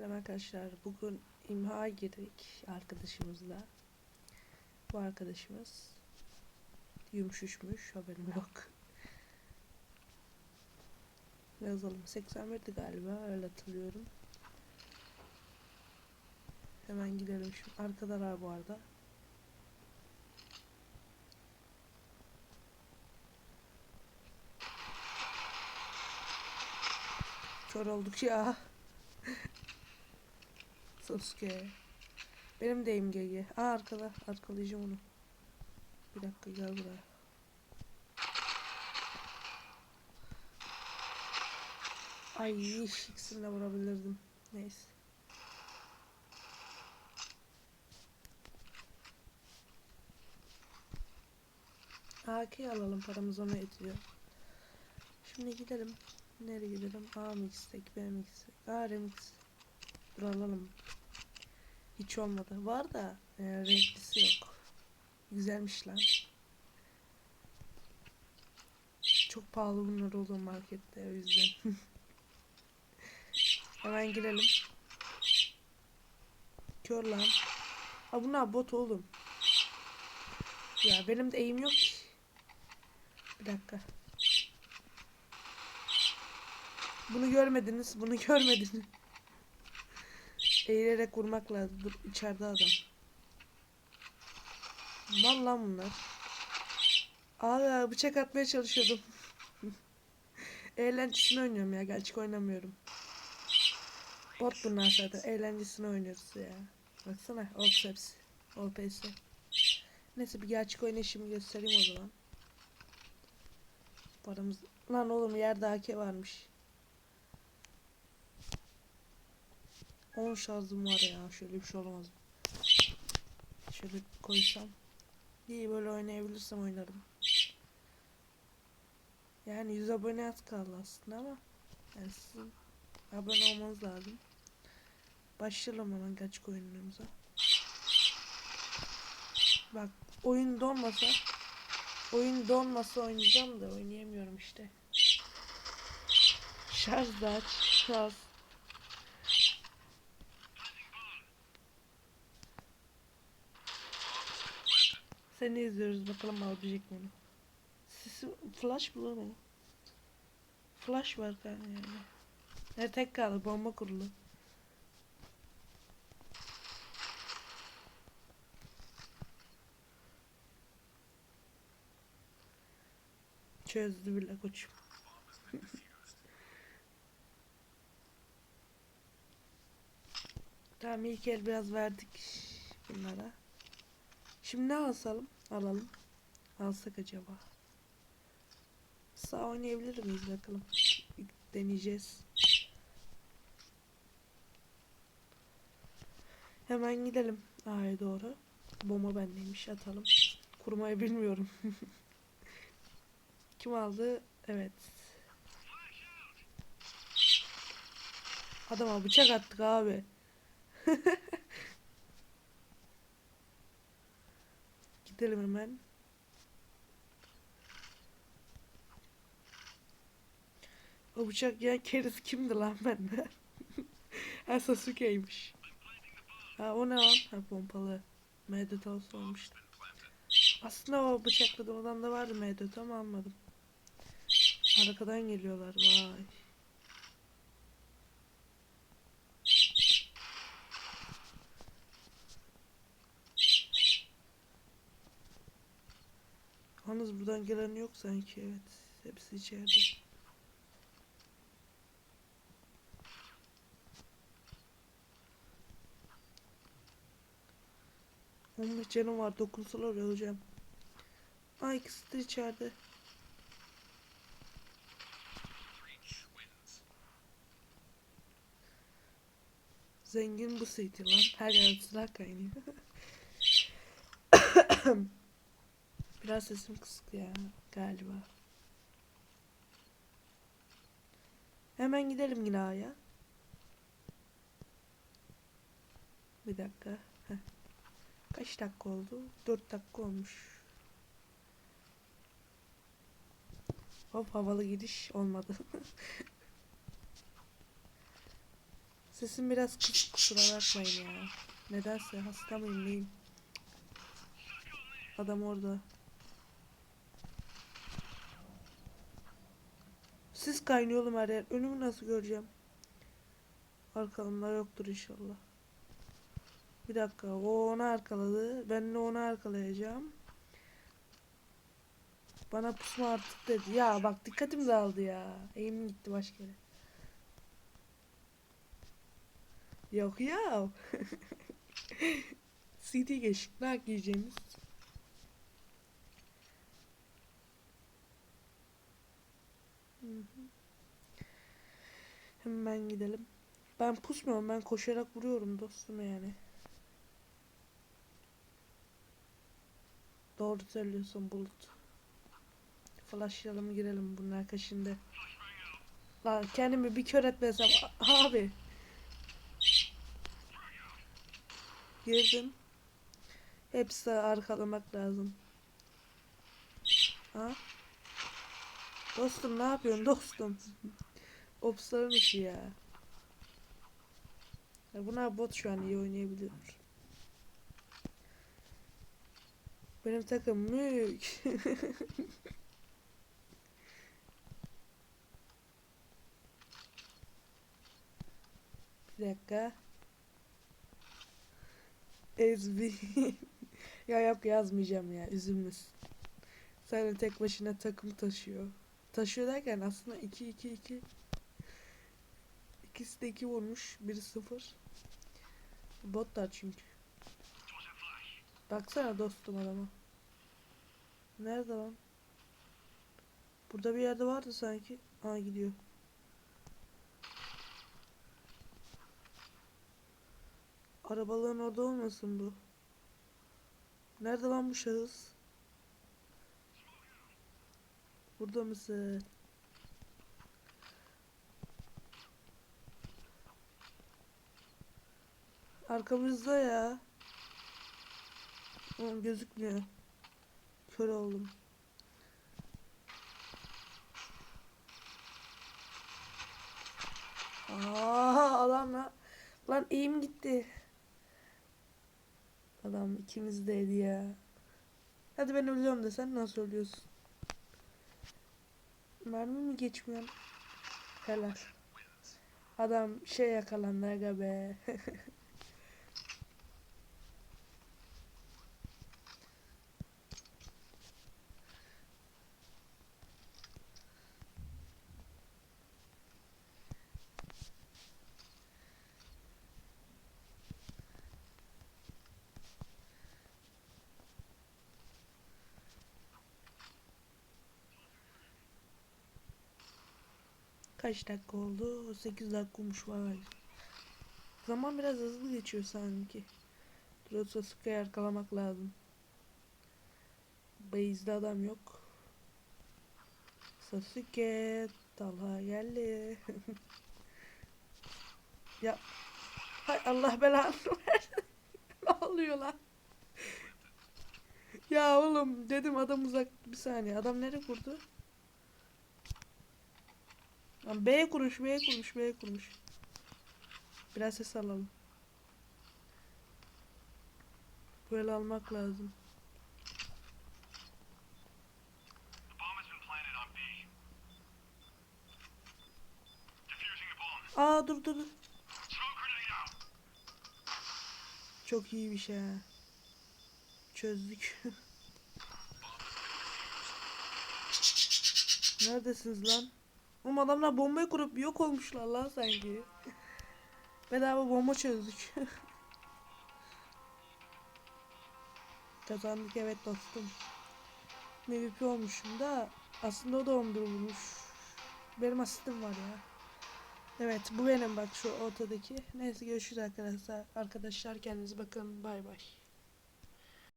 Selam arkadaşlar. Bugün imha girdik arkadaşımızla. Bu arkadaşımız yumuşuşmuş. Haberim yok. Yazalım. 81'di galiba. Öyle hatırlıyorum. Hemen gidelim. Şu arkadalar bu arada. Kör olduk ya. Sasuke. Benim de MGG. Aa arkada. Arkalayacağım onu. Bir dakika gel buraya. Ay ikisini de vurabilirdim. Neyse. AK alalım paramız ona yetiyor. Şimdi gidelim. Nereye gidelim? A mı gitsek, B mi gitsek? A remix. Dur alalım. Hiç olmadı. Var da e, renklisi yok. Güzelmiş lan. Çok pahalı bunlar oluyor markette o yüzden. Hemen girelim. Kör lan. Ha bunlar bot oğlum. Ya benim de eğim yok ki. Bir dakika. Bunu görmediniz, bunu görmediniz. Eğilerek vurmak lazım. Dur içeride adam. Mal lan bunlar. Abi bıçak atmaya çalışıyordum. Eğlencesini oynuyorum ya. Gerçek oynamıyorum. Bot bunlar zaten. Eğlencesini oynuyoruz ya. Baksana. Ops hepsi. OPS. Neyse bir gerçek oynayışımı göstereyim o zaman. Paramız... Lan oğlum yerde AK varmış. 10 şarjım var ya. Şöyle bir şey olamaz. Şöyle koysam. İyi böyle oynayabilirsem oynarım. Yani 100 abone az kaldı aslında ama yani abone olmanız lazım. Başlayalım hemen gerçek oyunlarımıza. Bak oyun donmasa oyun donmasa oynayacağım da oynayamıyorum işte. Şarj da aç. Şarj. Seni izliyoruz bakalım alabilecek mi onu. Sisi flash lan o? Flash var kanka yani. Ne tek kaldı bomba kurulu. Çözdü bile koçum. tamam ilk el biraz verdik bunlara. Şimdi ne alsalım? Alalım. Alsak acaba? Sağ oynayabilir miyiz bakalım. Deneyeceğiz. Hemen gidelim A'ya doğru. Bomba bendeymiş atalım. Kurmayı bilmiyorum. Kim aldı? Evet. Adama bıçak attık abi. Gidelim hemen. O bıçak ya keriz kimdi lan bende? ha Sasuke'ymiş. Ha o ne lan? Ha pompalı. Medetos olmuştu. Aslında o bıçakladığım adam da vardı Medet ama almadım. Arkadan geliyorlar vay. Yalnız buradan gelen yok sanki evet. Hepsi içeride. On beş canım var. Dokunsalar öleceğim. Ay ikisi de içeride. Zengin bu city lan. Her yer silah kaynıyor. Biraz sesim kısık ya galiba. Hemen gidelim yine A'ya. Bir dakika. Heh. Kaç dakika oldu? 4 dakika olmuş. Hop havalı gidiş olmadı. Sesim biraz kısık kusura bakmayın ya. Nedense hasta mıyım neyim? Adam orada. Siz kaynıyor oğlum her yer. Önümü nasıl göreceğim? Arkamda yoktur inşallah. Bir dakika. O onu arkaladı. Ben de onu arkalayacağım. Bana pusma artık dedi. Ya bak dikkatim dağıldı ya. Eğimim gitti başka yere. Yok ya. CD geçtik. Ne giyeceğimiz? Hemen gidelim. Ben pusmuyorum. Ben koşarak vuruyorum dostum yani. Doğru söylüyorsun Bulut. Flashlayalım girelim bunun arkasında. Lan kendimi bir kör etmesem abi. Girdim. Hepsi arkalamak lazım. Ha? Dostum ne yapıyorsun dostum? Opsların işi ya. ya. Bunlar bot şu an iyi oynayabiliyor. Benim takım mük. Bir dakika. Ezbi. ya yok yazmayacağım ya üzülmesin. Sen tek başına takım taşıyor. Taşıyor derken aslında 2 2 2 İkisi de 2 vurmuş. Biri 0. Botlar çünkü. Baksana dostum adama. Nerede lan? Burada bir yerde vardı sanki. Aa gidiyor. Arabalığın orada olmasın bu. Nerede lan bu şahıs? Burada mısın? Arkamızda ya. Oğlum gözükmüyor. Kör oldum. Aa adam lan. Lan eğim gitti. Adam ikimizdeydi ya. Hadi ben ölüyorum de sen nasıl ölüyorsun? Mermi mi geçmiyor? Helal. Adam şey yakalandı aga be. Kaç dakika oldu? 8 dakika olmuş vay. Zaman biraz hızlı geçiyor sanki. Dur Sasuke'yi arkalamak lazım. Base'de adam yok. Sasuke Talha geldi. ya Hay Allah belanı versin. ne oluyor lan? ya oğlum dedim adam uzak bir saniye. Adam nereye kurdu? Lan B kuruş, B kuruş, B kuruş. Biraz ses alalım. Böyle almak lazım. Aa dur dur dur. Çok iyi bir şey. Çözdük. Neredesiniz lan? Oğlum adamlar bombayı kurup yok olmuşlar lan sanki. Bedava bomba çözdük. Kazandık evet dostum. MVP olmuşum da aslında o da 11 vurmuş. Benim asistim var ya. Evet bu benim bak şu ortadaki. Neyse görüşürüz arkadaşlar. Arkadaşlar kendinize bakın. Bay bay.